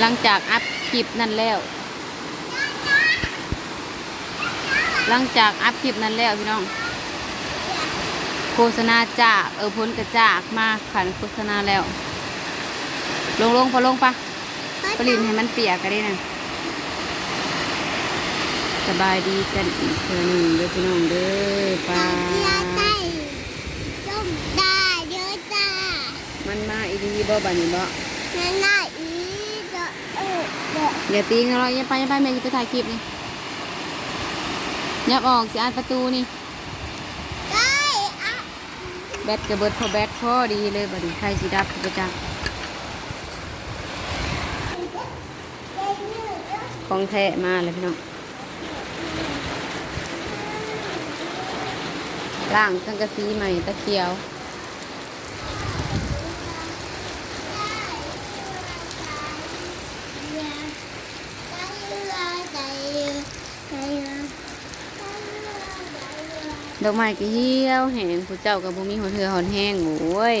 หลังจากอัพคลิปนั่นแล้ว หลังจากอัพคลิปนั้นแล้วพี่น้อง โฆษณาจากเออพ้นกระจากมาขันโฆษณาแล้ว ลงลงพอลงปะปรินให้มันเปียกกันได้นะสบายดีกันอีกเทื่อหนึ่งเด้อพี่น้องเด้อป้าต้มได้เยอะจ้ามันมาอีดีบ่บันนี้บ่นั่นน่ะอีเดอะเออ เดอะอย่าตีกันเราอย่าไปอย่าไปแม่จะไปถ่ายคลิปนี่ยับออกสิอัดประตูนี่ได้อะแบตกระเบิดพอแบตพอดีเลยบัดนี้ใครสิดับประจักของแท้มาเลยพี่น้องล่างสังกะสีใหม่ตะเคียว ดอกไม้ก็เหี่ยวแห้งผู้เจ้ากับบุมีหัวเถือหอนแห้งโอ้ย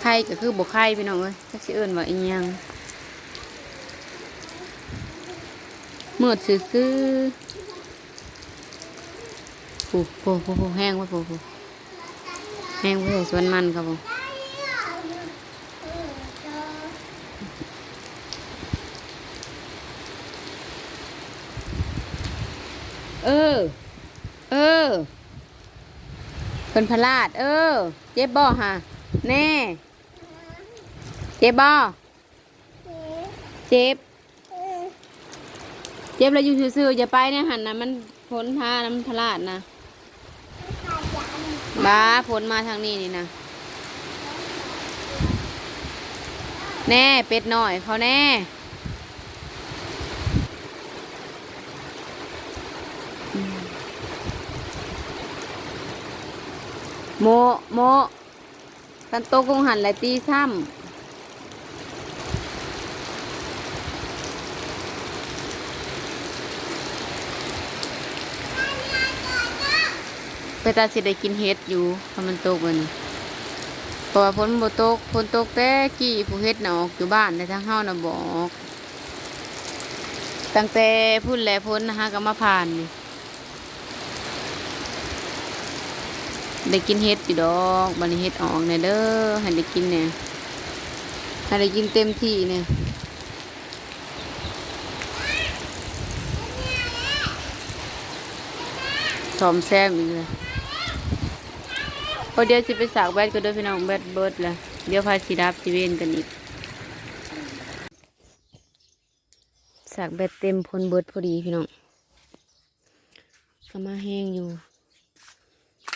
ไข่ก็คือบกไข่พี่น้องเอ้ยจักสิเอิ้นว่าอีหยังมืดซื่อๆผู้ผู้ผู้ผู้แห้งว่าผู้ผู้แห้งไว้ให้สวนมันครับผม เออ เออเป็นพลาด เออ เจ็บบ่ฮะแน่ เจ็บบ่เจ็บ เจ็บแล้วอยู่ซื่อๆอย่าไปเนี่ยหันนะมันพ้นท่านมันพลาดนะบ้าพ้นมาทางนี้นี่นะแน่เป็ดหน่อยเขาแน่ โมโมกันโตกงหันไหลายตีซ้ำไปตาสิได้กินเห็ดอยู่เพมันโตกมันเพราะว่าฝนโบ่ตกฝนตกแต่กี้ผู้เฮ็ดน่ะออกอยู่บ้านในทางเฮานะบอก ตั้งแต่พุ่นแลพ้นนะฮะก็มาผ่านนี่ ได้กินเห็ดอยู่ดอกบันนี้เห็ดออกเนี่ยเด้อให้ได้กินเนี่ยให้ได้กินเต็มที่เนี่ยสอมแซมอีกเลยพอเดี๋ยวสิไปสากแบตก็ด้อพี่น้องแบตเบิร์ดลยเดี๋ยวพาสีดับสีเวนกันอีกสากแบตเต็มพลเบิร์ดพอดีพี่น้องก็มาแห้งอยู่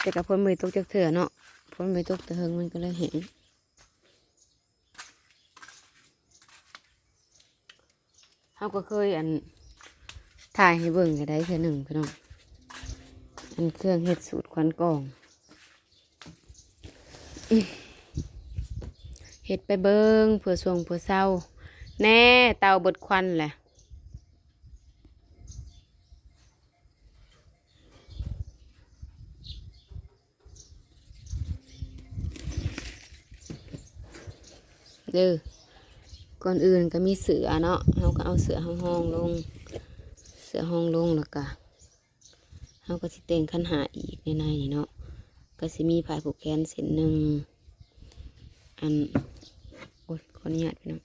แต่กับพ้นมือตกจากเถื่อเนาะพ้นมือตกแต่เฮงมันก็เลยเห็นเขาก็เคยอันถ่ายให้เบิ่งก็ได้เทื่อหนึ่งพี่น้องอันเครื่องเห็ดสูตรควันกองเห็ดไปเบิ่งเผื่อสวงเผื่อเศร้า แน่เตาบดควันแหละ เด้อก่อนอื่นก็มีเสือเนาะเราก็เอาเสือห้องห้องลง เสือห้องลงแล้วก็เราก็สิแต่งคันหาอีกในในนี่เนาะก็สิมีผ้าผูกแขนเส้นหนึ่งอันโอ้ยขออนุญาตพี่น้อง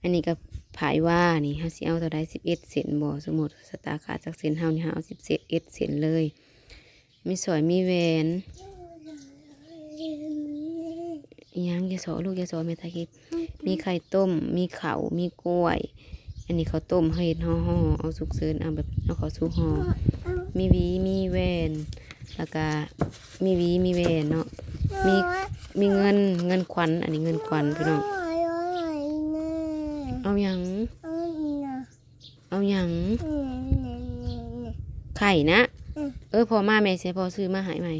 อันนี้ก็ผายว่านี่เฮาสิเอาเท่าใดสิบเอ็ดเซนบ่สมมติสตาขาจากเซนเฮานี่เฮาเอาสิบเอ็ดเซนเลย มีสอยมีแหวน ยังอยาสอลูกอยาสอแม่ตาคิดมีไข่ต้ม มีเขาวมีกล้วย อันนี้เขาวต้มให้เห็ดห่อห่อเอาสุกเซินเอาแบบเอาเขาสุกห่อมีหวีมีแหวนแล้วก็มีหวีมีแหวนเนาะมีมีเงินเงินขวัญอันนี้เงินขวัญพี่น้องเอาหยังเอาหยังไข่นะอืมเออพอมาแม่เสียพอซื้อมาใหายใหม่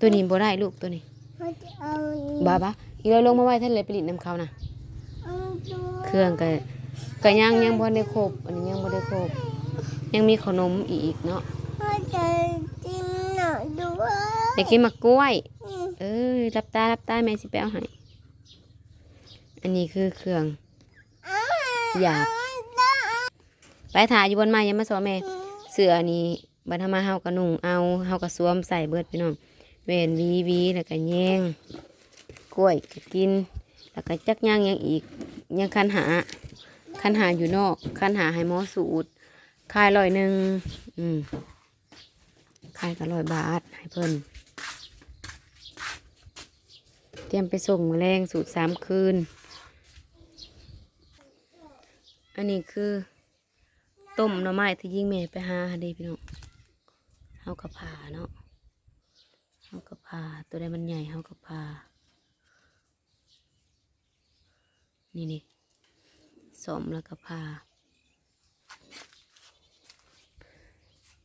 ตัวนี้บ่ได้ลูกตัวนี้ บ้าบ้าอีเราลงมาไว้ท่านเลยไปลิดน้ำเขานะเครื่องก็ก็ยังยังบ่ได้ครบอันนี้ยังบ่ได้ครบยังมีขนมอีกเนาะพ่อจะกินหน่อยด้วยอยากกินมะกล้วยอืมเอ้ยรับตารับตาแม่สิไปเอาให้อันนี้คือเครื่องหยาบไปถ่ายอยู่บนไม้อยังมาสอนแม่เสื้อนี่บัดทามาเฮากระนุ่งเอาเฮากระสวมใส่เบิดพี่น้อง เวนวีวีแล้วก็แยงกล้วยก็กิน แล้วก็จักย่างยังอีกยังคันหาคันหาอยู่นอกคันหาให้หมอสูตรขายร้อยหนึ่งอืมขายก็ร้อยบาทให้เพิ่นเตรียมไปส่งแมลงสูตรสามคืน อันนี้คือ ต้มหน่อไม้ที่ยิ่งแม่ไปหาเดีพี่น้องเฮากระพาเนาะ เฮากระพาตัวใดมันใหญ่เฮากระพานี่นี่สมแล้วก็พา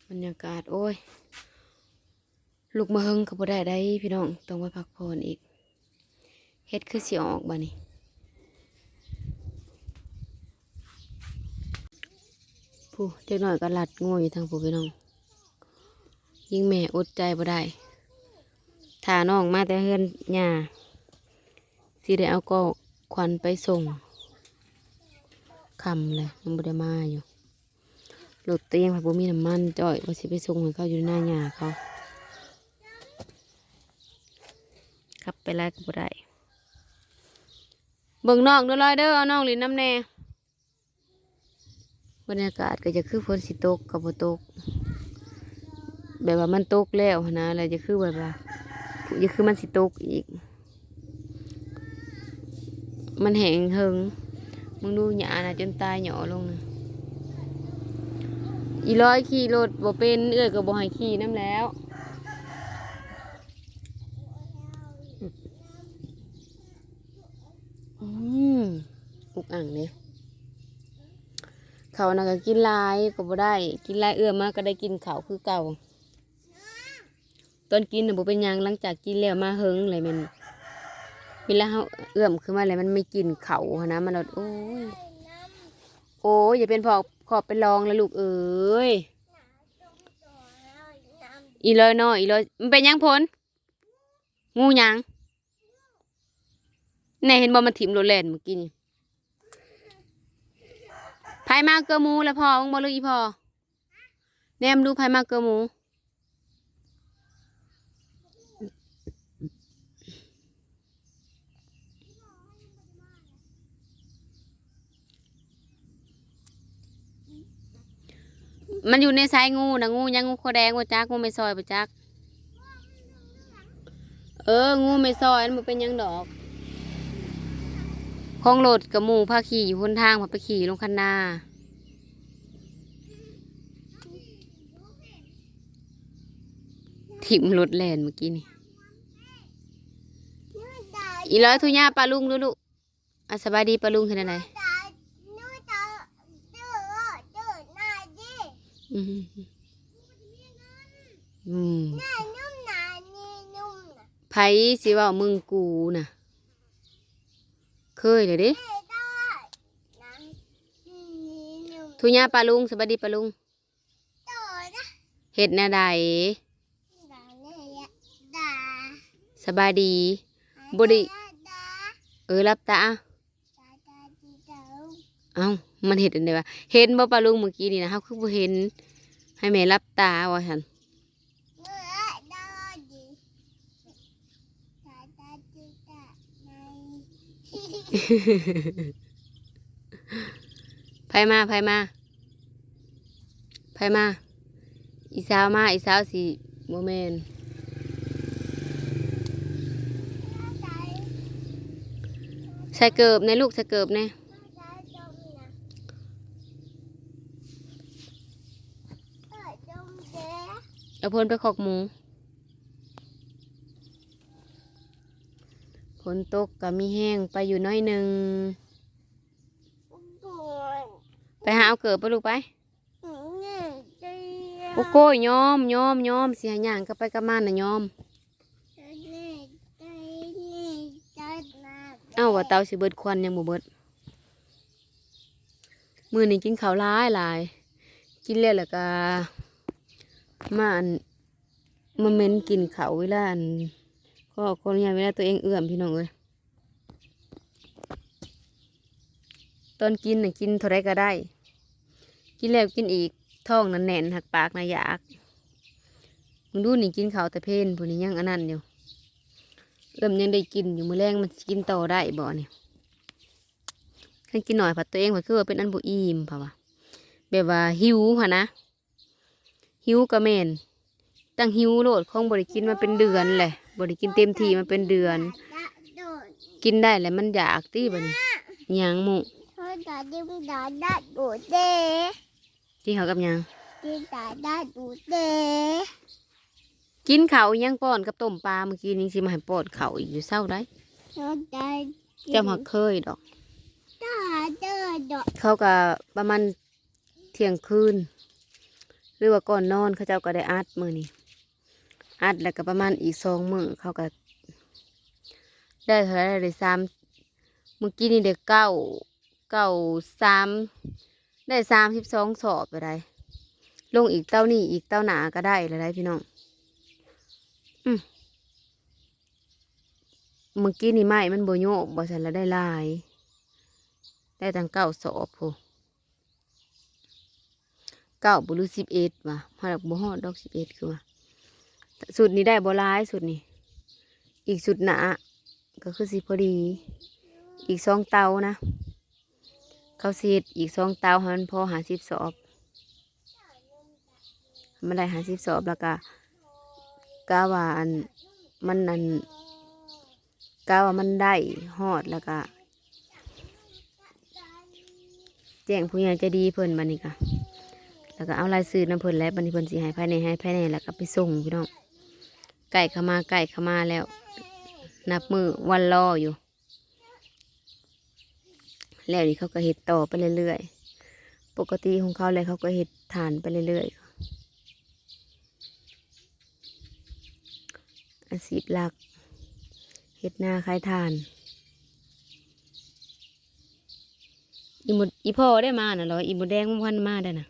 บรรยากาศโอ้ย ลูกมาเฮงก็บ่ได้ได้พี่น้องต้องไปพักผ่อนอีกเฮ็ดคือสิออกบ่นี่ผู้เด็กน้อยก็หลัดงูอยู่ทางผู้พี่น้อง ยิ่งแม่อดใจบ่ได้ ถ้าน้องมาแต่เฮือนหญ้าสิได้เอาก็ควันไปส่งคำเลยยังบ่ได้มาอยู่รถเตียงผักบ่มีน้ำมันจ่อยว่าสิไปส่งให้เขาอยู่หน้าหญ้าเขาขับไปไล่ก็บ่ได้เบิ่งน้องเด้อลอยเด้อเอาน้องลินน้ำแน่บรรยากาศก็จะคือฝนสิตกกับบ่ตก แบบว่ามันตกแล้วนนะแล้วจะคือแบบว่า จะคือมันสิตกอีก มันแหงเฮิงมึงดูหญ้านะจนตายหยอลงนะอีร้อยขี่รถบ่เป็นเอื้อยก็บ่ให้ขี่น้ำแล้วอืมอุกอ่างเนี่ยเขาน่ะก็กินลายก็บ่ได้ กินลายเอื้อมากก็ได้กินเขาคือเก่า ตอนกินน่ะบ่เป็นหยังหลังจากกินแล้วมาเฮิงเลยมันเวลาเฮาเอื้อมขึ้นมาแล้วมันไม่กินเขาหนนะมันแบบโอ้ยโอ้ยอย่าเป็นพอขอบเป็นรองแล้วลูกเอ้ยอีเลยน้อยอีเลยมันเป็นหยังพลงูหยังแน่เห็นบ่มันถิ่มโรแลนเมื่อกี้นี่ไผมาเกลือหมูแล้วพอมึงบ่เลยอีพอแนมดูไผมาเกลือหมู มันอยู่ในสายงูนะงูยังงูโคแดงว่าจักงูไม่ซอยปะจัก เออ งูไม่ซอยมันเป็นยังดอกของโหลดกับหมูพาขี่อยู่บนทางพาไปขี่ลงคันนาถิ่มรถแลนเมื่อกี้นี่อีร้อยทุญ่าปลาลุงดูลูกอะสบายดีปลาลุงเห็นอะไร อืมอืมไผสิเว่ามึงกูน่ะ เคยเลยเดิทุญ่าปลาลุงสบายดีปลาลุงเห็ดแนาใดสบายดีบ่ได้เออรับตา เอ้ามันเห็นอันเดียวะเห็นบ่ปลาลุงเมื่อกี้นี่นะเขาคือบ่เห็น ให้แม่รับตาว่าฉันไผมาไผมาไผมาอีสาวมาอีสาวสิโมเมนใส่เกิบในลูกใส่เกิบใน เอาพนไปขอกหมูฝนตกก็มีแห้งไปอยู่น้อยหนึ่ง ไปหาเอาเกิบไปลูกไป โอ้โก้ยยอมยอมยอมเสียหย่างก็ไปกับมันนะยอม เอ้าว่าเตาสิเบิดควันยังบ่เบิด มื้อนี้กินข้าวหลายหลาย กินแล้วแล้วก็ มาอันมาเม้นกินเขาเวลาอันก็คนอนุญาเวลาตัวเองเอื้อมพี่น้องเอ้ยตอนกินน่ะกินเท่าไรก็ได้ กินแล้วกินอีกท้องนั่นแน่นหักปากน่ะอยากมึงดูนี่กินเขาแต่เพลนผู้นี้ยังอันนั้นอยู่เริ่มยังได้กินอยู่มื้อแรงมันกินต่อได้บ่เนี่ยคันกินหน่อยผัดตัวเองผัดคือว่าเป็นอันบ่อิ่มเพราะว่าแบบว่าหิวหั่นนะ หิวก็แม่นตั้งหิวโลดของบ่ได้กินมาเป็นเดือนแหละบ่ได้กินเต็มที่มาเป็นเดือนโดดกินได้แล้วมันอยากตีบัดนี้หยังหมูเธอจะดิ้มดาดัดดูเด้ที่เขากับหยังดิ้มดาดัดดูเด้กินข้าวอิหยังป้อนกับต้มปลาเมื่อกี้นี้สิมาให้ป้อนข้าวอีกอยู่เศร้าได้เธอจะเจ้ามาเคยดอกดาเด้อดอก เขาก็ประมาณเที่ยงคืน หรือว่าก่อนนอนเขาเจ้าก็ได้อัดมือนี่อัดแล้วก็ประมาณอีกสองมือเขาก็ได้เท่าไรได้สามเมื่อกี้นี่เด็กเก้าเก้าสามได้สามสิบสองสอบไปได้ลงอีกเต้านี่อีกเต้าหนาก็ได้เลยได้พี่น้องอืมเมื่อกี้นี่ไม้มันโบโยกบ่ฉันแล้วได้ลาย ได้ตั้งเก้าสอบโห เก้าบุรุษสิบเอ็ดว่ะมาดอกบ่ฮอดดอกสิบเอ็ดคือว่าสุดนี้ได้บ่ร้ายสุดนี่อีกสุดหนาก็คือสิพอดี อีกสองเตานะเขาสีดอีกสองเตาหันพอหาสิบสอบมันได้หาสิบสอบแล้วก็กาว่าอันมันอันกาว่ามันได้ฮอดแล้วก็แจ้งผู้ใหญ่จะดีเพิ่นบันนี้ค่ะ แล้วก็เอาลายซื้อน้ำเพิ่นแล้วบันนี้เพิ่นสิให้ภายในให้ภายในแล้วก็ไปส่งพี่น้องไก่ขามาไก่ขามาแล้ว นับมือวันรออยู่ แล้วนี่เขาก็เห็ดต่อไปเรื่อยๆปกติของเขาเลยเขาก็เห็ดฐานไปเรื่อยๆอาชีพหลักเห็ดนาขายทานอีหมดอีพ่อได้มาน่ะเหรออีหมดแดงมันพันมาได้น่ะ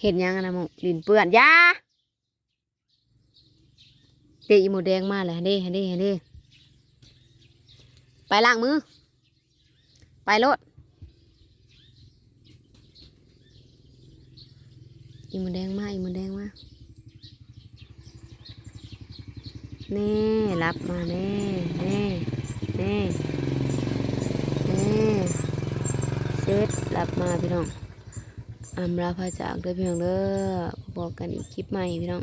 เห็นยังอะนะหมกลินเปื้อนยาเด็กอีหมดแดงมาเลยฮันเด้ฮันเด้ฮันเด้ไปล้างมือ ไปรถอีหมดแดงมาอีหมดแดงมาแน่รับมาแน่แน่แน่นี่เซตรับมาพี่น้อง อำลาพระจากเด้อพี่น้องเด้อบอกกันอีกคลิปใหม่พี่น้อง